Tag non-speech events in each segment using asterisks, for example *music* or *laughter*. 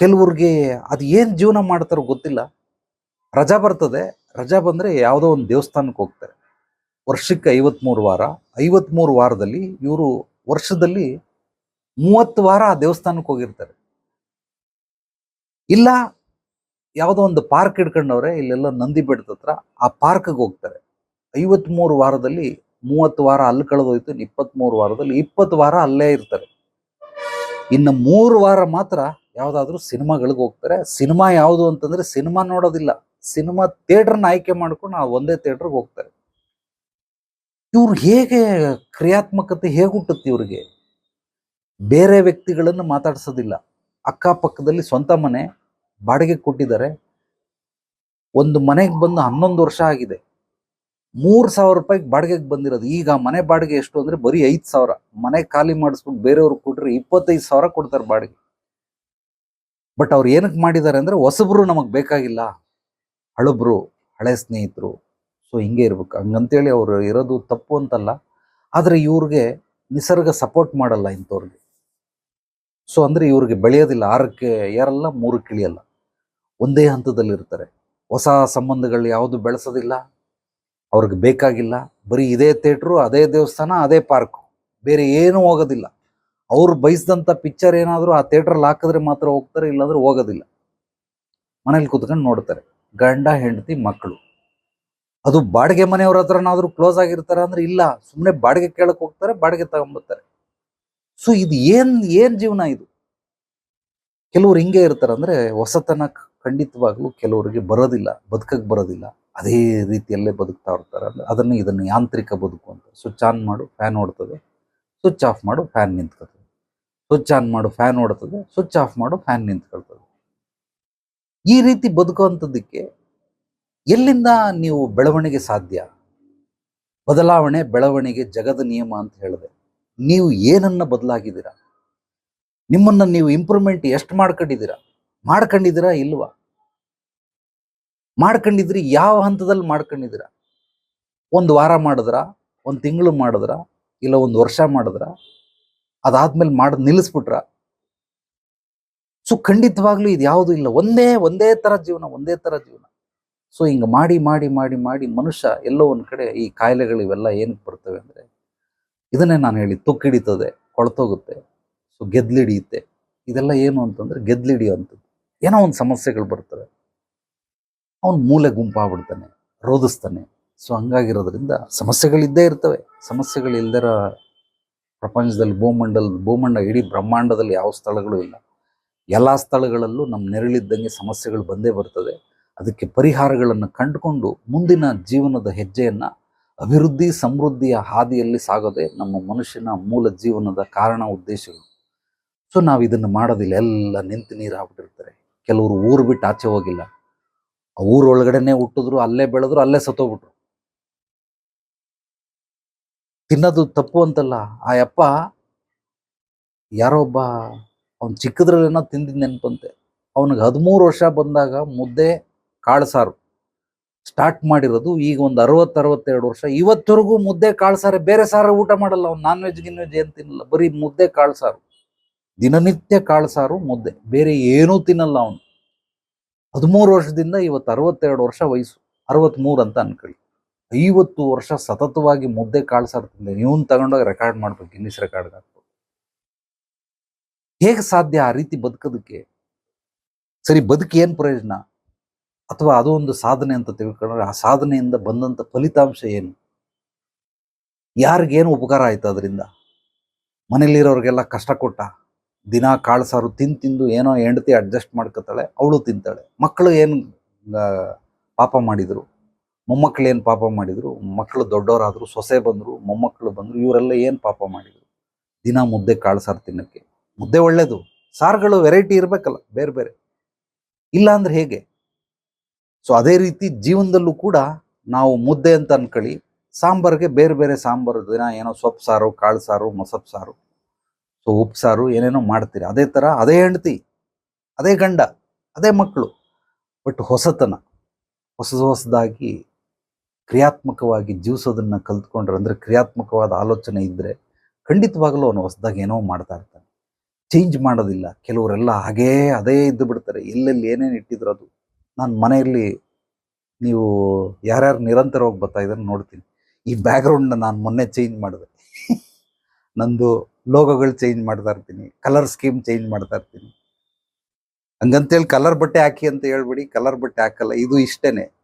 ಕೆಲವ್ರಿಗೆ ಅದು ಏನು ಜೀವನ ಮಾಡ್ತಾರೋ ಗೊತ್ತಿಲ್ಲ. ರಜಾ ಬರ್ತದೆ. ರಜಾ ಬಂದರೆ ಯಾವುದೋ ಒಂದು ದೇವಸ್ಥಾನಕ್ಕೆ ಹೋಗ್ತಾರೆ. ವರ್ಷಕ್ಕೆ ಐವತ್ಮೂರು ವಾರ. ಐವತ್ಮೂರು ವಾರದಲ್ಲಿ ಇವರು ವರ್ಷದಲ್ಲಿ ಮೂವತ್ತು ವಾರ ಆ ದೇವಸ್ಥಾನಕ್ಕೆ ಹೋಗಿರ್ತಾರೆ. ಇಲ್ಲ, ಯಾವುದೋ ಒಂದು ಪಾರ್ಕ್ ಹಿಡ್ಕೊಂಡವ್ರೆ, ಇಲ್ಲೆಲ್ಲ ನಂದಿ ಬೆಟ್ಟದ ಹತ್ರ ಆ ಪಾರ್ಕ್ಗೆ ಹೋಗ್ತಾರೆ. ಐವತ್ಮೂರು ವಾರದಲ್ಲಿ ಮೂವತ್ತು ವಾರ ಅಲ್ಲಿ ಕಳೆದೋಯ್ತು ಇಪ್ಪತ್ತ್ಮೂರು ವಾರದಲ್ಲಿ ಇಪ್ಪತ್ತು ವಾರ ಅಲ್ಲೇ ಇರ್ತಾರೆ. ಇನ್ನು ಮೂರು ವಾರ ಮಾತ್ರ ಯಾವುದಾದ್ರೂ ಸಿನಿಮಾಗಳಿಗೆ ಹೋಗ್ತಾರೆ. ಸಿನಿಮಾ ಯಾವುದು ಅಂತಂದ್ರೆ ಸಿನಿಮಾ ನೋಡೋದಿಲ್ಲ. ಸಿನಿಮಾ ಥಿಯೇಟರ್ನ ಆಯ್ಕೆ ಮಾಡ್ಕೊಂಡು ಆ ಒಂದೇ ಥಿಯೇಟರ್ಗೆ ಹೋಗ್ತಾರೆ. ಇವ್ರು ಹೇಗೆ ಕ್ರಿಯಾತ್ಮಕತೆ ಹೇಗೆ ಹುಟ್ಟುತ್ತೆ ಇವ್ರಿಗೆ? ಬೇರೆ ವ್ಯಕ್ತಿಗಳನ್ನು ಮಾತಾಡ್ಸೋದಿಲ್ಲ. ಅಕ್ಕಪಕ್ಕದಲ್ಲಿ ಸ್ವಂತ ಮನೆ, ಬಾಡಿಗೆ ಕೊಟ್ಟಿದ್ದಾರೆ. ಒಂದು ಮನೆಗೆ ಬಂದು ಹನ್ನೊಂದು ವರ್ಷ ಆಗಿದೆ. ಮೂರು ಸಾವಿರ ರೂಪಾಯಿಗೆ ಬಾಡಿಗೆಗೆ ಬಂದಿರೋದು. ಈಗ ಮನೆ ಬಾಡಿಗೆ ಎಷ್ಟು ಅಂದ್ರೆ ಬರೀ ಐದು ಸಾವಿರ. ಮನೆ ಖಾಲಿ ಮಾಡಿಸ್ಬಿಟ್ಟು ಬೇರೆಯವ್ರಿಗೆ ಕೊಟ್ರೆ ಇಪ್ಪತ್ತೈದು ಸಾವಿರ ಕೊಡ್ತಾರೆ ಬಾಡಿಗೆ. ಬಟ್ ಅವ್ರು ಏನಕ್ಕೆ ಮಾಡಿದ್ದಾರೆ ಅಂದರೆ ಹೊಸಬ್ರು ನಮಗೆ ಬೇಕಾಗಿಲ್ಲ. ಹಳಬ್ರು, ಹಳೆ ಸ್ನೇಹಿತರು. ಸೊ ಹಿಂಗೆ ಇರ್ಬೇಕು. ಹಂಗಂತೇಳಿ ಅವರು ಇರೋದು ತಪ್ಪು ಅಂತಲ್ಲ. ಆದರೆ ಇವ್ರಿಗೆ ನಿಸರ್ಗ ಸಪೋರ್ಟ್ ಮಾಡಲ್ಲ ಇಂಥವ್ರಿಗೆ. ಸೊ ಅಂದರೆ ಇವ್ರಿಗೆ ಬೆಳೆಯೋದಿಲ್ಲ. ಆರಕ್ಕೆ, ಏರಲ್ಲ, ಮೂರು ಕಿಳಿಯಲ್ಲ. ಒಂದೇ ಹಂತದಲ್ಲಿ ಇರ್ತಾರೆ. ಹೊಸ ಸಂಬಂಧಗಳು ಯಾವುದು ಬೆಳೆಸೋದಿಲ್ಲ. ಅವ್ರಿಗೆ ಬೇಕಾಗಿಲ್ಲ. ಬರೀ ಇದೇ ಥಿಯೇಟ್ರು ಅದೇ ದೇವಸ್ಥಾನ, ಅದೇ ಪಾರ್ಕು ಬೇರೆ ಏನೂ ಹೋಗೋದಿಲ್ಲ. ಅವ್ರು ಬಯಸಿದಂಥ ಪಿಕ್ಚರ್ ಏನಾದರೂ ಆ ಥಿಯೇಟ್ರಲ್ಲಿ ಹಾಕಿದ್ರೆ ಮಾತ್ರ ಹೋಗ್ತಾರೆ, ಇಲ್ಲಾಂದ್ರೆ ಹೋಗೋದಿಲ್ಲ. ಮನೇಲಿ ಕುತ್ಕೊಂಡು ನೋಡ್ತಾರೆ. ಗಂಡ, ಹೆಂಡತಿ, ಮಕ್ಕಳು. ಅದು ಬಾಡಿಗೆ ಮನೆಯವ್ರ ಹತ್ರನಾದರೂ ಕ್ಲೋಸ್ ಆಗಿರ್ತಾರೆ ಅಂದ್ರೆ ಇಲ್ಲ. ಸುಮ್ಮನೆ ಬಾಡಿಗೆ ಕೇಳಕ್ಕೆ ಹೋಗ್ತಾರೆ, ಬಾಡಿಗೆ ತಗೊಂಬರ್ತಾರೆ ಸೊ ಇದು ಏನು ಏನು ಜೀವನ ಇದು? ಕೆಲವ್ರು ಹಿಂಗೆ ಇರ್ತಾರೆ ಅಂದ್ರೆ ಹೊಸತನ ಖಂಡಿತವಾಗ್ಲೂ ಕೆಲವರಿಗೆ ಬರೋದಿಲ್ಲ ಬದುಕಕ್ಕೆ ಬರೋದಿಲ್ಲ. ಅದೇ ರೀತಿಯಲ್ಲೇ ಬದುಕ್ತಾ ಇರ್ತಾರೆ ಅದನ್ನ, ಇದನ್ನು ಯಾಂತ್ರಿಕ ಬದುಕು ಅಂತ. ಸ್ವಿಚ್ ಆನ್ ಮಾಡು ಫ್ಯಾನ್ ಓಡ್ತದೆ. ಸ್ವಿಚ್ ಆಫ್ ಮಾಡು ಫ್ಯಾನ್ ನಿಂತ್ಕೊಳ್ತದೆ ಸ್ವಿಚ್ ಆನ್ ಮಾಡು, ಫ್ಯಾನ್ ಓಡ್ತದೆ. ಸ್ವಿಚ್ ಆಫ್ ಮಾಡು, ಫ್ಯಾನ್ ನಿಂತ್ಕೊಳ್ತದೆ. ಈ ರೀತಿ ಬದುಕುವಂಥದ್ದಕ್ಕೆ ಎಲ್ಲಿಂದ ನೀವು ಬೆಳವಣಿಗೆ ಸಾಧ್ಯ? ಬದಲಾವಣೆ, ಬೆಳವಣಿಗೆ, ಜಗದ ನಿಯಮ ಅಂತ ಹೇಳಿದೆ. ನೀವು ಏನನ್ನ ಬದಲಾಗಿದ್ದೀರಾ? ನಿಮ್ಮನ್ನ ನೀವು ಇಂಪ್ರೂವ್ಮೆಂಟ್ ಎಷ್ಟು ಮಾಡ್ಕೊಂಡಿದ್ದೀರಾ? ಮಾಡ್ಕೊಂಡಿದ್ದೀರಾ ಇಲ್ವಾ? ಮಾಡ್ಕೊಂಡಿದ್ರಿ ಯಾವ ಹಂತದಲ್ಲಿ ಮಾಡ್ಕೊಂಡಿದ್ದೀರ? ಒಂದು ವಾರ ಮಾಡಿದ್ರ? ಒಂದು ತಿಂಗಳು ಮಾಡಿದ್ರ? ಇಲ್ಲ ಒಂದು ವರ್ಷ ಮಾಡಿದ್ರ? ಅದಾದ್ಮೇಲೆ ಮಾಡೋದು ನಿಲ್ಲಿಸ್ಬಿಟ್ರ. ಸೊ ಖಂಡಿತವಾಗ್ಲೂ ಇದು ಯಾವುದು ಇಲ್ಲ. ಒಂದೇ ಒಂದೇ ತರ ಜೀವನ, ಒಂದೇ ತರ ಜೀವನ. ಸೊ ಹಿಂಗ ಮಾಡಿ ಮಾಡಿ ಮಾಡಿ ಮಾಡಿ ಮನುಷ್ಯ ಎಲ್ಲೋ ಒಂದ್ ಕಡೆ ಈ ಕಾಯಿಲೆಗಳು ಇವೆಲ್ಲ ಏನಕ್ಕೆ ಬರ್ತವೆ ಅಂದ್ರೆ ಇದನ್ನೇ ನಾನು ಹೇಳಿ ತುಕ್ಕಿಡಿತದೆ ಕೊಳ್ತೋಗುತ್ತೆ, ಸೊ ಗೆದ್ಲಿಡಿಯುತ್ತೆ. ಇದೆಲ್ಲ ಏನು ಅಂತಂದ್ರೆ ಗೆದ್ಲಿಡಿಯುವಂಥದ್ದು. ಏನೋ ಒಂದು ಸಮಸ್ಯೆಗಳು ಬರ್ತವೆ. ಅವನು ಮೂಲೆ ಗುಂಪಾಗ್ಬಿಡ್ತಾನೆ ರೋಧಿಸ್ತಾನೆ ಸೊ ಹಂಗಾಗಿರೋದ್ರಿಂದ ಸಮಸ್ಯೆಗಳಿದ್ದೇ ಇರ್ತವೆ. ಸಮಸ್ಯೆಗಳು ಇಲ್ದಿರೋ ಪ್ರಪಂಚದಲ್ಲಿ ಭೂಮಂಡಲ, ಭೂಮಂಡ ಇಡೀ ಬ್ರಹ್ಮಾಂಡದಲ್ಲಿ ಯಾವ ಸ್ಥಳಗಳು ಇಲ್ಲ. ಎಲ್ಲ ಸ್ಥಳಗಳಲ್ಲೂ ನಮ್ಮ ನೆರಳಿದ್ದಂಗೆ ಸಮಸ್ಯೆಗಳು ಬಂದೇ ಬರ್ತದೆ. ಅದಕ್ಕೆ ಪರಿಹಾರಗಳನ್ನು ಕಂಡುಕೊಂಡು ಮುಂದಿನ ಜೀವನದ ಹೆಜ್ಜೆಯನ್ನು ಅಭಿವೃದ್ಧಿ, ಸಮೃದ್ಧಿಯ ಹಾದಿಯಲ್ಲಿ ಸಾಗೋದೆ ನಮ್ಮ ಮನುಷ್ಯನ ಮೂಲ ಜೀವನದ ಕಾರಣ, ಉದ್ದೇಶಗಳು. ಸೊ ನಾವು ಇದನ್ನು ಮಾಡೋದಿಲ್ಲ. ಎಲ್ಲ ನಿಂತು ನೀರು ಹಾಕ್ಬಿಟ್ಟಿರ್ತಾರೆ ಕೆಲವರು ಊರು ಬಿಟ್ಟು ಆಚೆ ಹೋಗಿಲ್ಲ. ಆ ಊರೊಳಗಡೆನೇ ಹುಟ್ಟಿದ್ರು, ಅಲ್ಲೇ ಬೆಳೆದ್ರು, ಅಲ್ಲೇ ಸತ್ತೋಗ್ಬಿಟ್ರು. ತಿನ್ನೋದು ತಪ್ಪು ಅಂತಲ್ಲ. ಆ ಅಪ್ಪ ಯಾರೋ ಒಬ್ಬ ಅವ್ನು ಚಿಕ್ಕದ್ರಲ್ಲೇನೋ ತಿಂದಿದ್ದು ನೆನಪಂತೆ. ಅವನಿಗೆ ಹದಿಮೂರು ವರ್ಷ ಬಂದಾಗ ಮುದ್ದೆ ಕಾಳು ಸಾರು ಸ್ಟಾರ್ಟ್ ಮಾಡಿರೋದು ಈಗ ಒಂದು ಅರವತ್ತು ಅರವತ್ತೆರಡು ವರ್ಷ. ಇವತ್ತವರೆಗೂ ಮುದ್ದೆ ಕಾಳು ಸಾರು ಬೇರೆ ಸಾರು ಊಟ ಮಾಡಲ್ಲ ಅವ್ನು. ನಾನ್ ವೆಜ್ ಗಿನ್ವೆಜ್ ಏನು ತಿನ್ನಲ್ಲ. ಬರೀ ಮುದ್ದೆ ಕಾಳು ಸಾರು ದಿನನಿತ್ಯ ಕಾಳು ಸಾರು ಮುದ್ದೆ. ಬೇರೆ ಏನೂ ತಿನ್ನಲ್ಲ ಅವನು. ಹದಿಮೂರು ವರ್ಷದಿಂದ ಇವತ್ತು ಅರವತ್ತೆರಡು ವರ್ಷ ವಯಸ್ಸು. ಅರವತ್ತ್ಮೂರು ಅಂತ ಅನ್ಕೊಳ್ಳಿ. ಐವತ್ತು ವರ್ಷ ಸತತವಾಗಿ ಮುದ್ದೆ ಕಾಳು ಸಾರು ತಿಂದೆ ತಗೊಂಡೋಗಿ ರೆಕಾರ್ಡ್ ಮಾಡ್ಬೇಕು ಗಿನ್ನಿಸ್ ರೆಕಾರ್ಡ್ ಹಾಕ್ಬೇಕು ಹೇಗೆ ಸಾಧ್ಯ ಆ ರೀತಿ ಬದುಕೋದಕ್ಕೆ? ಸರಿ, ಬದುಕಿ ಏನು ಪ್ರಯೋಜನ? ಅಥವಾ ಅದು ಒಂದು ಸಾಧನೆ ಅಂತ ತಿಳ್ಕೊಂಡ್ರೆ ಆ ಸಾಧನೆಯಿಂದ ಬಂದಂಥ ಫಲಿತಾಂಶ ಏನು? ಯಾರಿಗೇನು ಉಪಕಾರ ಆಯ್ತು ಅದರಿಂದ? ಮನೇಲಿರೋರಿಗೆಲ್ಲ ಕಷ್ಟ ಕೊಟ್ಟ? ದಿನ ಕಾಳು ಸಾರು ತಿಂದು ತಿಂದು ಏನೋ ಹೆಂಡತಿ ಅಡ್ಜಸ್ಟ್ ಮಾಡ್ಕೋತಾಳೆ, ಅವಳು ತಿಂತಾಳೆ. ಮಕ್ಕಳು ಏನು ಪಾಪ ಮಾಡಿದ್ರು? ಮೊಮ್ಮಕ್ಕಳು ಏನು ಪಾಪ ಮಾಡಿದ್ರು? ಮಕ್ಕಳು ದೊಡ್ಡವರಾದ್ರು, ಸೊಸೆ ಬಂದರು, ಮೊಮ್ಮಕ್ಕಳು ಬಂದರು, ಇವರೆಲ್ಲ ಏನು ಪಾಪ ಮಾಡಿದರು? ದಿನ ಮುದ್ದೆ ಕಾಳು ಸಾರು ತಿನ್ನಕ್ಕೆ. ಮುದ್ದೆ ಒಳ್ಳೆಯದು ಸಾರುಗಳು ವೆರೈಟಿ ಇರಬೇಕಲ್ಲ, ಬೇರೆ ಬೇರೆ. ಇಲ್ಲ ಅಂದ್ರೆ ಹೇಗೆ? ಸೊ ಅದೇ ರೀತಿ ಜೀವನದಲ್ಲೂ ಕೂಡ ನಾವು ಮುದ್ದೆ ಅಂತ ಅನ್ಕೊಳ್ಳಿ. ಸಾಂಬಾರ್ಗೆ ಬೇರೆ ಬೇರೆ ಸಾಂಬಾರು, ದಿನ ಏನೋ ಸೊಪ್ಪು ಸಾರು, ಕಾಳು ಸಾರು ಮೊಸಪ್ ಸಾರು. ಸೊ ಉಪ್ಪು ಸಾರು ಏನೇನೋ ಮಾಡ್ತೀರಿ. ಅದೇ ಥರ ಅದೇ ಹೆಂಡತಿ, ಅದೇ ಗಂಡ, ಅದೇ ಮಕ್ಕಳು. ಬಟ್ ಹೊಸತನ ಹೊಸ ಹೊಸದಾಗಿ ಕ್ರಿಯಾತ್ಮಕವಾಗಿ ಜೀವಿಸೋದನ್ನ ಕಲ್ತ್ಕೊಂಡ್ರೆ ಅಂದ್ರೆ ಕ್ರಿಯಾತ್ಮಕವಾದ ಆಲೋಚನೆ ಇದ್ದರೆ ಖಂಡಿತವಾಗಲೂ ಅವನು ಹೊಸದಾಗಿ ಏನೋ ಮಾಡ್ತಾ ಇರ್ತಾನೆ. ಚೇಂಜ್ ಮಾಡೋದಿಲ್ಲ. ಕೆಲವರೆಲ್ಲ ಹಾಗೇ ಅದೇ ಇದ್ದು ಬಿಡ್ತಾರೆ. ಎಲ್ಲೆಲ್ಲಿ ಏನೇನು ಇಟ್ಟಿದ್ರು ಅದು. ನಾನು ಮನೆಯಲ್ಲಿ ನೀವು ಯಾರ್ಯಾರು ನಿರಂತರವಾಗಿ ಬರ್ತಾ ಇದ್ದಾರೆ ನೋಡ್ತೀನಿ. ಈ ಬ್ಯಾಕ್ಗ್ರೌಂಡ್ನ ನಾನು ಮೊನ್ನೆ ಚೇಂಜ್ ಮಾಡಿದೆ. *laughs* ನಂದು ಲೋಗೋಗಳು ಚೇಂಜ್ ಮಾಡ್ತಾ ಇರ್ತೀನಿ. ಕಲರ್ ಸ್ಕೀಮ್ ಚೇಂಜ್ ಮಾಡ್ತಾ ಇರ್ತೀನಿ. ಹಂಗಂತೇಳಿ ಕಲರ್ ಬಟ್ಟೆ ಹಾಕಿ ಅಂತ ಹೇಳ್ಬಿಡಿ. ಕಲರ್ ಬಟ್ಟೆ ಹಾಕಲ್ಲ. ಇದು ಇಷ್ಟೇನೆ. ಬಟ್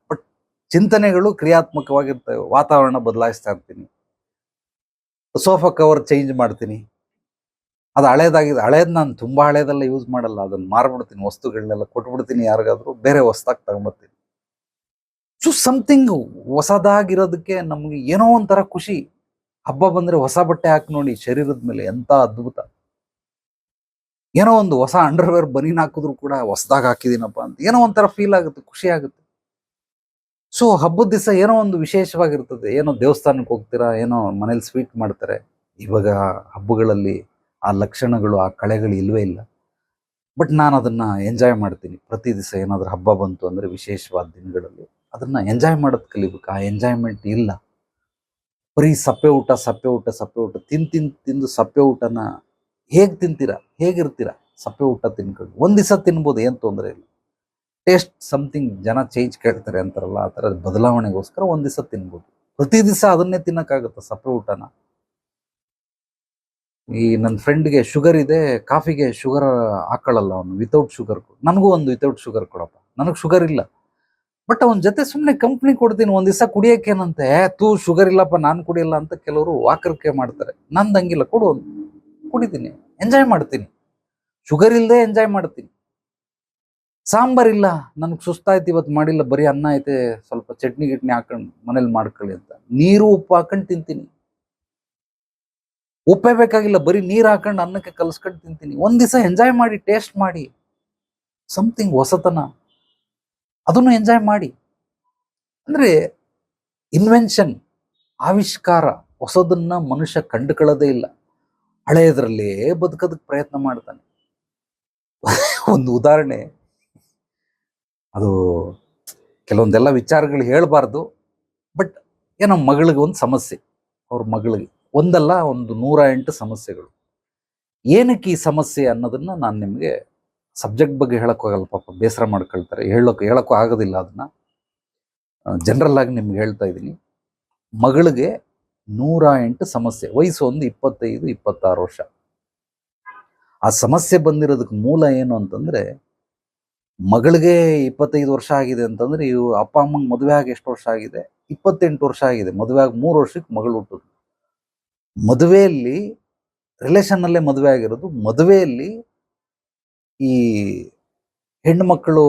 ಚಿಂತನೆಗಳು ಕ್ರಿಯಾತ್ಮಕವಾಗಿರ್ತವೆ. ವಾತಾವರಣ ಬದಲಾಯಿಸ್ತಾ ಇರ್ತೀನಿ. ಸೋಫಾ ಕವರ್ ಚೇಂಜ್ ಮಾಡ್ತೀನಿ. ಅದು ಹಳೇದಾಗಿದೆ ಹಳೇದ್ ನಾನು ತುಂಬಾ ಹಳೇದೆಲ್ಲ ಯೂಸ್ ಮಾಡಲ್ಲ. ಅದನ್ನ ಮಾರ್ಬಿಡ್ತೀನಿ. ವಸ್ತುಗಳನ್ನೆಲ್ಲ ಕೊಟ್ಬಿಡ್ತೀನಿ ಯಾರಿಗಾದ್ರೂ. ಬೇರೆ ಹೊಸ್ದಾಗಿ ತಗೊಂಬರ್ತೀನಿ. ಸೊ ಸಮಥಿಂಗ್ ಹೊಸದಾಗಿರೋದಕ್ಕೆ ನಮ್ಗೆ ಏನೋ ಒಂಥರ ಖುಷಿ. ಹಬ್ಬ ಬಂದ್ರೆ ಹೊಸ ಬಟ್ಟೆ ಹಾಕಿ ನೋಡಿ, ಶರೀರದ ಮೇಲೆ ಎಂತ ಅದ್ಭುತ. ಏನೋ ಒಂದು ಹೊಸ ಅಂಡರ್ವೇರ್ ಬನೀನ್ ಹಾಕಿದ್ರು ಕೂಡ ಹೊಸದಾಗಿ ಹಾಕಿದೀನಪ್ಪ ಅಂತ. ಏನೋ ಒಂಥರ ಫೀಲ್ ಆಗುತ್ತೆ, ಖುಷಿ ಆಗುತ್ತೆ. ಸೊ ಹಬ್ಬದ ದಿವಸ ಏನೋ ಒಂದು ವಿಶೇಷವಾಗಿರ್ತದೆ. ಏನೋ ದೇವಸ್ಥಾನಕ್ಕೆ ಹೋಗ್ತೀರಾ, ಏನೋ ಮನೇಲಿ ಸ್ವೀಟ್ ಮಾಡ್ತಾರೆ. ಇವಾಗ ಹಬ್ಬಗಳಲ್ಲಿ ಆ ಲಕ್ಷಣಗಳು, ಆ ಕಳೆಗಳು ಇಲ್ವೇ ಇಲ್ಲ. ಬಟ್ ನಾನು ಅದನ್ನು ಎಂಜಾಯ್ ಮಾಡ್ತೀನಿ. ಪ್ರತಿ ದಿವಸ ಏನಾದರೂ ಹಬ್ಬ ಬಂತು ಅಂದರೆ ವಿಶೇಷವಾದ ದಿನಗಳಲ್ಲಿ ಅದನ್ನು ಎಂಜಾಯ್ ಮಾಡೋದು ಕಲಿಬೇಕು. ಆ ಎಂಜಾಯ್ಮೆಂಟ್ ಇಲ್ಲ. ಬರೀ ಸಪ್ಪೆ ಊಟ ಸಪ್ಪೆ ಊಟ ಸಪ್ಪೆ ಊಟ, ತಿನ್ ತಿನ್, ತಿಂದು ಸಪ್ಪೆ ಊಟನ ಹೇಗೆ ತಿಂತೀರಾ? ಹೇಗಿರ್ತೀರಾ? ಸಪ್ಪೆ ಊಟ ತಿನ್ಕೊಂಡು. ಒಂದು ದಿವಸ ತಿನ್ಬೋದು, ಏನು ತೊಂದರೆ ಇಲ್ಲ. ಟೇಸ್ಟ್ ಸಮಥಿಂಗ್ ಜನ ಚೇಂಜ್ ಕೇಳ್ತಾರೆ ಅಂತಾರಲ್ಲ ಆ ಥರ ಬದಲಾವಣೆಗೋಸ್ಕರ ಒಂದು ದಿವಸ ತಿನ್ಬೋದು. ಪ್ರತಿ ದಿವಸ ಅದನ್ನೇ ತಿನ್ನೋಕ್ಕಾಗುತ್ತೆ ಸಪ್ಪೆ ಊಟನ? ಈ ನನ್ನ ಫ್ರೆಂಡ್ಗೆ ಶುಗರ್ ಇದೆ ಕಾಫಿಗೆ ಶುಗರ್ ಹಾಕೊಳ್ಳಲ್ಲ ಅವನು ವಿತೌಟ್ ಶುಗರ್ ನನಗೂ ಒಂದು ವಿತೌಟ್ ಶುಗರ್ ಕೊಡಪ್ಪ. ನನಗೆ ಶುಗರ್ ಇಲ್ಲ. ಬಟ್ ಅವನ ಜೊತೆ ಸುಮ್ಮನೆ ಕಂಪ್ನಿ ಕೊಡ್ತೀನಿ ಒಂದು ದಿವಸ ಕುಡಿಯೋಕೇನಂತೆ "ಏ, ತೂ ಶುಗರ್ ಇಲ್ಲಪ್ಪ ನಾನು ಕುಡಿಯಲ್ಲ ಅಂತ ಕೆಲವರು ವಾಕರಿಕೆ ಮಾಡ್ತಾರೆ. ನಂದು ಹಂಗಿಲ್ಲ ಕೊಡು ಕುಡಿತೀನಿ ಎಂಜಾಯ್ ಮಾಡ್ತೀನಿ. ಶುಗರ್ ಇಲ್ಲದೆ ಎಂಜಾಯ್ ಮಾಡ್ತೀನಿ. ಸಾಂಬಾರ್ ಇಲ್ಲ, ನನಗೆ ಸುಸ್ತಾಯ್ತು ಇವತ್ತು ಮಾಡಿಲ್ಲ, ಬರೀ ಅನ್ನ ಐತೆ, ಸ್ವಲ್ಪ ಚಟ್ನಿ ಗಿಟ್ನಿ ಹಾಕೊಂಡು ಮನೇಲಿ ಮಾಡ್ಕೊಳ್ಳಿ ಅಂತ. ನೀರು ಉಪ್ಪು ಹಾಕೊಂಡು ತಿಂತೀನಿ. ಉಪ್ಪೇ ಬೇಕಾಗಿಲ್ಲ, ಬರೀ ನೀರು ಹಾಕೊಂಡು ಅನ್ನಕ್ಕೆ ಕಲ್ಸ್ಕೊಂಡು ತಿಂತೀನಿ. ಒಂದ್ ದಿವಸ ಎಂಜಾಯ್ ಮಾಡಿ ಟೇಸ್ಟ್ ಮಾಡಿ. ಸಮಥಿಂಗ್ ಹೊಸತನ. ಅದನ್ನು ಎಂಜಾಯ್ ಮಾಡಿ. ಅಂದ್ರೆ ಇನ್ವೆನ್ಷನ್ ಆವಿಷ್ಕಾರ, ಹೊಸದನ್ನ ಮನುಷ್ಯ ಕಂಡುಕೊಳ್ಳೋದೇ ಇಲ್ಲ. ಹಳೆಯದ್ರಲ್ಲೇ ಬದುಕೋದಕ್ಕೆ ಪ್ರಯತ್ನ ಮಾಡ್ತಾನೆ. *laughs* ಒಂದು ಉದಾಹರಣೆ. ಅದು ಕೆಲವೊಂದೆಲ್ಲ ವಿಚಾರಗಳು ಹೇಳಬಾರ್ದು. ಬಟ್ ಏನೋ ಮಗಳಿಗೆ ಒಂದು ಸಮಸ್ಯೆ. ಅವ್ರ ಮಗಳಿಗೆ. ಒಂದಲ್ಲ, ಒಂದು ನೂರ ಎಂಟು ಸಮಸ್ಯೆಗಳು. ಏನಕ್ಕೆ ಈ ಸಮಸ್ಯೆ ಅನ್ನೋದನ್ನು ನಾನು ನಿಮಗೆ ಸಬ್ಜೆಕ್ಟ್ ಬಗ್ಗೆ ಹೇಳಕ್ ಹೋಗಲ್ಲ ಪಾಪ ಬೇಸರ ಮಾಡ್ಕೊಳ್ತಾರೆ. ಹೇಳೋಕೆ, ಹೇಳೋಕ್ಕೂ ಆಗೋದಿಲ್ಲ ಅದನ್ನು. ಜನರಲ್ ಆಗಿ ನಿಮ್ಗೆ ಹೇಳ್ತಾ ಇದ್ದೀನಿ. ಮಗಳಿಗೆ ನೂರ ಎಂಟು ಸಮಸ್ಯೆ. ವಯಸ್ಸು ಒಂದು ಇಪ್ಪತ್ತೈದು, ಇಪ್ಪತ್ತಾರು ವರ್ಷ. ಆ ಸಮಸ್ಯೆ ಬಂದಿರೋದಕ್ಕೆ ಮೂಲ ಏನು ಅಂತಂದ್ರೆ ಮಗಳಿಗೆ ಇಪ್ಪತ್ತೈದು ವರ್ಷ ಆಗಿದೆ ಅಂತಂದ್ರೆ ಇವು ಅಪ್ಪ, ಅಮ್ಮಂಗೆ ಮದುವೆ ಆಗಿ ಎಷ್ಟು ವರ್ಷ ಆಗಿದೆ? ಇಪ್ಪತ್ತೆಂಟು ವರ್ಷ ಆಗಿದೆ. ಮದುವೆ ಆಗಿ ಮೂರು ವರ್ಷಕ್ಕೆ ಮಗಳು ಹುಟ್ಟುದು ಮದುವೆಯಲ್ಲಿ ರಿಲೇಷನ್ನಲ್ಲೇ ಮದುವೆ ಆಗಿರೋದು. ಮದುವೆಯಲ್ಲಿ ಈ ಹೆಣ್ಣು ಮಕ್ಕಳು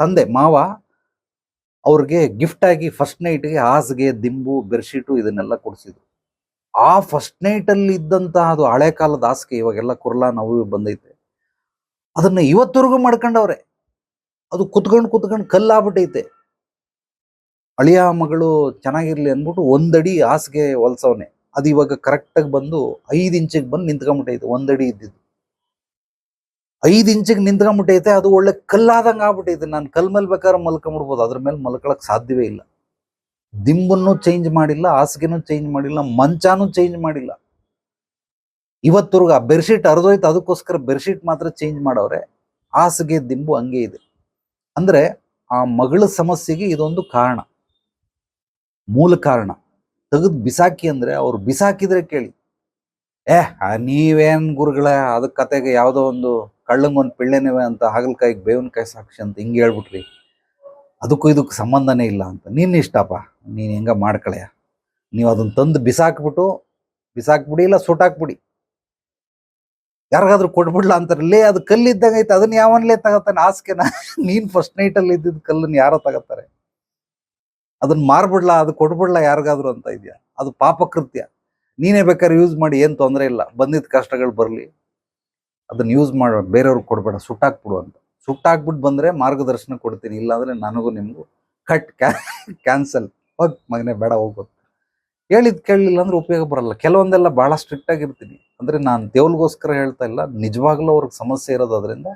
ತಂದೆ, ಮಾವ ಅವ್ರಿಗೆ ಗಿಫ್ಟ್ ಆಗಿ ಫಸ್ಟ್ ನೈಟ್ಗೆ ಹಾಸಿಗೆ, ದಿಂಬು ಬೆಡ್ಶೀಟು ಇದನ್ನೆಲ್ಲ ಕೊಡಿಸಿದ್ರು. ಆ ಫಸ್ಟ್ ನೈಟ್ ಅಲ್ಲಿ ಇದ್ದಂತಹ ಅದು ಹಳೆ ಕಾಲದ ಹಾಸಿಗೆ ಇವಾಗೆಲ್ಲ ಕುರ್ಲಾ ನೋವು ಬಂದೈತೆ. ಅದನ್ನ ಇವತ್ತವರೆಗೂ ಮಾಡ್ಕೊಂಡವ್ರೆ. ಅದು ಕುತ್ಕೊಂಡು ಕುತ್ಕೊಂಡು ಕಲ್ಲಾಗ್ಬಿಟ್ಟೈತೆ. ಅಳಿಯ ಮಗಳು ಚೆನ್ನಾಗಿರ್ಲಿ ಅಂದ್ಬಿಟ್ಟು ಒಂದಡಿ ಹಾಸಿಗೆ ಹೊಲ್ಸವನೆ. ಅದು ಇವಾಗ ಕರೆಕ್ಟಾಗಿ ಬಂದು ಐದು ಇಂಚಿಗೆ ಬಂದು ನಿಂತ್ಕೊಂಡ್ಬಿಟ್ಟೈತೆ ಒಂದಡಿ ಇದ್ದಿದ್ದು. ಐದು ಇಂಚಿಗೆ ನಿಂತ್ಕೊಂಬಿಟ್ಟೈತೆ, ಅದು ಒಳ್ಳೆ ಕಲ್ಲಾದಂಗೆ ಆಗ್ಬಿಟ್ಟೈತೆ. ನಾನು ಕಲ್ ಮೇಲೆ ಬೇಕಾದ್ರೆ ಮಲ್ಕೊಂಡ್ಬಿಡ್ಬೋದು ಅದ್ರ ಮೇಲೆ ಮಲ್ಕೊಳಕ್ಕೆ ಸಾಧ್ಯವೇ ಇಲ್ಲ. ದಿಂಬನ್ನು ಚೇಂಜ್ ಮಾಡಿಲ್ಲ, ಹಾಸಿಗೆನೂ ಚೇಂಜ್ ಮಾಡಿಲ್ಲ, ಮಂಚಾನೂ ಚೇಂಜ್ ಮಾಡಿಲ್ಲ. ಇವತ್ತರ್ಗ ಆ ಬೆಡ್ಶೀಟ್ ಹರಿದೋಯ್ತು, ಅದಕ್ಕೋಸ್ಕರ ಬೆಡ್ಶೀಟ್ ಮಾತ್ರ ಚೇಂಜ್ ಮಾಡವ್ರೆ. ಹಾಸಿಗೆ ದಿಂಬು ಹಂಗೆ ಇದೆ. ಅಂದ್ರೆ ಆ ಮಗಳ ಸಮಸ್ಯೆಗೆ ಇದೊಂದು ಕಾರಣ. ಮೂಲ ಕಾರಣ. ತೆಗೆದು ಬಿಸಾಕಿ ಅಂದ್ರೆ ಅವ್ರು ಬಿಸಾಕಿದ್ರೆ ಕೇಳಿ. ಏ ನೀವೇನ್ ಗುರುಗಳ, ಅದ ಕತೆಗೆ ಯಾವುದೋ ಒಂದು ಕಳ್ಳಂಗೊಂದು ಪಿಳ್ಳೆನೇವೆ ಅಂತ ಹಾಗಲಕಾಯಿಗೆ ಬೇವಿನಕಾಯಿ ಸಾಕ್ಷಿ ಅಂತ ಹಿಂಗೆ ಹೇಳ್ಬಿಟ್ರಿ. ಅದಕ್ಕೂ ಇದಕ್ಕೆ ಸಂಬಂಧನೇ ಇಲ್ಲ ಅಂತ. ನೀನ್ ಇಷ್ಟಪ್ಪ. ನೀನ್ ಹೆಂಗ ಮಾಡ್ಕಳೆಯ? ನೀವು ಅದನ್ನ ತಂದು ಬಿಸಾಕ್ಬಿಟ್ಟು, ಬಿಸಾಕ್ಬಿಡಿ ಇಲ್ಲ ಸುಟ್ಟಾಕ್ಬಿಡಿ ಯಾರಿಗಾದ್ರೂ ಕೊಟ್ಬಿಡ್ಲಾ ಅಂತಾರಲ್ಲೇ ಅದು ಕಲ್ಲಿದ್ದಂಗೆ ಐತೆ, ಅದನ್ನ ಯಾವನ್ಲೇ ತಗತಾನೆ ಆಸ್ಕೆನ *laughs* ನೀನ್ ಫಸ್ಟ್ ನೈಟ್ ಅಲ್ಲಿ ಇದ್ದಿದ್ ಕಲ್ಲನ್ನ ಯಾರೋ ತಗತಾರೆ. ಅದನ್ನ ಮಾರ್ಬಿಡ್ಲಾ, ಅದು ಕೊಟ್ಬಿಡ್ಲಾ ಯಾರಿಗಾದ್ರು ಅಂತ ಇದೆಯಾ? ಅದು ಪಾಪಕೃತ್ಯ ನೀನೇ ಬೇಕಾದ್ರೆ ಯೂಸ್ ಮಾಡಿ, ಏನ್ ತೊಂದರೆ ಇಲ್ಲ. ಬಂದಿದ್ದ ಕಷ್ಟಗಳು ಬರ್ಲಿ. ಅದನ್ನ ಯೂಸ್ ಮಾಡ, ಬೇರೆಯವ್ರಿಗೆ ಕೊಡ್ಬೇಡ, ಸುಟ್ಟಾಕ್ಬಿಡು ಅಂತ. ಸುಟ್ಟಾಕ್ಬಿಟ್ಟು ಬಂದ್ರೆ ಮಾರ್ಗದರ್ಶನ ಕೊಡ್ತೀನಿ, ಇಲ್ಲಾಂದ್ರೆ ನನಗೂ ನಿಮ್ಗೂ ಕಟ್ ಕ್ಯಾನ್ಸಲ್ *laughs* ಹೋಗ್ ಮಗನೇ, ಬೇಡ ಹೋಗ್ಬೋದು ಹೇಳಿದ್ ಕೇಳಲಿಲ್ಲ ಅಂದ್ರೆ ಉಪಯೋಗ ಬರಲ್ಲ. ಕೆಲವೊಂದೆಲ್ಲ ಬಹಳ ಸ್ಟ್ರಿಕ್ಟ್ ಆಗಿರ್ತೀನಿ ಅಂದ್ರೆ ನಾನು ದೇವ್ರಿಗೋಸ್ಕರ ಹೇಳ್ತಾ ಇಲ್ಲ. ನಿಜವಾಗ್ಲೂ ಅವ್ರಿಗೆ ಸಮಸ್ಯೆ ಇರೋದ್ರಿಂದ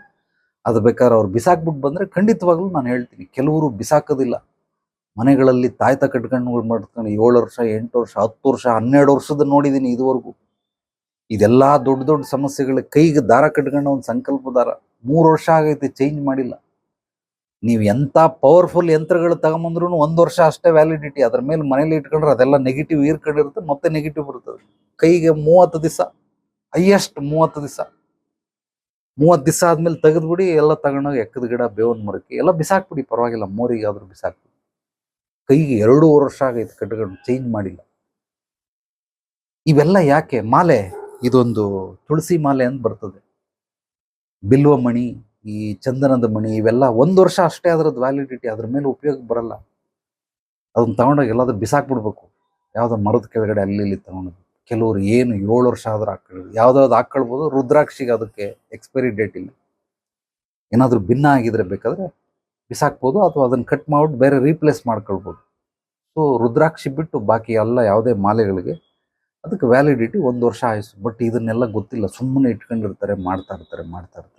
ಅದು ಬೇಕಾದ್ರೆ ಅವ್ರು ಬಿಸಾಕ್ಬಿಟ್ಟು ಬಂದ್ರೆ ಖಂಡಿತವಾಗ್ಲೂ ನಾನು ಹೇಳ್ತೀನಿ. ಕೆಲವರು ಬಿಸಾಕೋದಿಲ್ಲ. ಮನೆಗಳಲ್ಲಿ ತಾಯ್ತ ಕಟ್ಕೊಂಡು ಮಾಡ್ಕೊಂಡು ಏಳು ವರ್ಷ, ಎಂಟು ವರ್ಷ, ಹತ್ತು ವರ್ಷ, ಹನ್ನೆರಡು ವರ್ಷದ ನೋಡಿದ್ದೀನಿ ಇದುವರೆಗೂ. ಇದೆಲ್ಲ ದೊಡ್ಡ ದೊಡ್ಡ ಸಮಸ್ಯೆಗಳ ಕೈಗೆ ದಾರ ಕಟ್ಕೊಂಡು ಒಂದು ಸಂಕಲ್ಪ ದಾರ ಮೂರು ವರ್ಷ ಆಗೈತೆ ಚೇಂಜ್ ಮಾಡಿಲ್ಲ. ನೀವು ಎಂಥ ಪವರ್ಫುಲ್ ಯಂತ್ರಗಳು ತಗೊಂಬಂದ್ರೂ ಒಂದು ವರ್ಷ ಅಷ್ಟೇ ವ್ಯಾಲಿಡಿಟಿ ಅದ್ರ ಮೇಲೆ ಮನೇಲಿ ಇಟ್ಕೊಂಡ್ರೆ ಅದೆಲ್ಲ ನೆಗೆಟಿವ್ ಇರ್ಕೊಂಡಿರುತ್ತೆ ಮತ್ತೆ ನೆಗೆಟಿವ್ ಬರ್ತದೆ. ಕೈಗೆ ಮೂವತ್ತು ದಿವಸ ಹೈಯೆಸ್ಟ್ ಮೂವತ್ತು ದಿವಸ ಮೂವತ್ತು ದಿವಸ ಆದ್ಮೇಲೆ ತೆಗೆದ್ಬಿಡಿ, ಎಲ್ಲ ತಗೊಂಡೋಗಿ ಎಕ್ಕದ ಗಿಡ, ಬೇವನ್ ಮರಕ್ಕೆ ಎಲ್ಲ ಬಿಸಾಕ್ಬಿಡಿ, ಪರವಾಗಿಲ್ಲ, ಮೋರಿಗಾದ್ರೂ ಬಿಸಾಕ್ಬಿಡಿ. ಕೈಗೆ ಎರಡು ವರ್ಷ ಆಗೈತೆ ಕಟ್ಕೊಂಡು ಚೇಂಜ್ ಮಾಡಿಲ್ಲ. ಇವೆಲ್ಲ ಯಾಕೆ? ಮಾಲೆ, ಇದೊಂದು ತುಳಸಿ ಮಾಲೆ ಅಂತ ಬರ್ತದೆ. ಬಿಲ್ವ ಮಣಿ ಈ ಚಂದನದ ಮಣಿ ಇವೆಲ್ಲ ಒಂದು ವರ್ಷ ಅಷ್ಟೇ ಅದ್ರದ್ದು ವ್ಯಾಲಿಡಿಟಿ ಅದ್ರ ಮೇಲೆ ಉಪಯೋಗ ಬರಲ್ಲ. ಅದನ್ನ ತಗೊಂಡೋಗಿ ಎಲ್ಲಾದ್ರೂ ಬಿಸಾಕ್ಬಿಡ್ಬೇಕು. ಯಾವುದೋ ಮರದ ಕೆಳಗಡೆ ಅಲ್ಲಿ ಇಲ್ಲಿ ತಗೊಂಡು ಕೆಲವರು ಏನು ಏಳು ವರ್ಷ ಆದ್ರೂ ಹಾಕೊಳ್ಳಿ ಯಾವ್ದಾವ್ದು ಹಾಕೊಳ್ಬೋದು ರುದ್ರಾಕ್ಷಿಗೆ ಅದಕ್ಕೆ ಎಕ್ಸ್ಪೈರಿ ಡೇಟ್ ಇಲ್ಲ. ಏನಾದರೂ ಭಿನ್ನ ಆಗಿದ್ರೆ ಬೇಕಾದ್ರೆ ಬಿಸಾಕ್ಬೋದು ಅಥವಾ ಅದನ್ನ ಕಟ್ ಮಾಡ್ಬಿಟ್ಟು ಬೇರೆ ರೀಪ್ಲೇಸ್ ಮಾಡ್ಕೊಳ್ಬೋದು. ಸೊ ರುದ್ರಾಕ್ಷಿ ಬಿಟ್ಟು ಬಾಕಿ ಎಲ್ಲ ಯಾವುದೇ ಮಾಲೆಗಳಿಗೆ ಅದಕ್ಕೆ ವ್ಯಾಲಿಡಿಟಿ ಒಂದು ವರ್ಷ ಆಯಿಸು. ಬಟ್ ಇದನ್ನೆಲ್ಲ ಗೊತ್ತಿಲ್ಲ. ಸುಮ್ಮನೆ ಇಟ್ಕೊಂಡಿರ್ತಾರೆ, ಮಾಡ್ತಾ ಇರ್ತಾರೆ ಮಾಡ್ತಾ ಇರ್ತಾರೆ.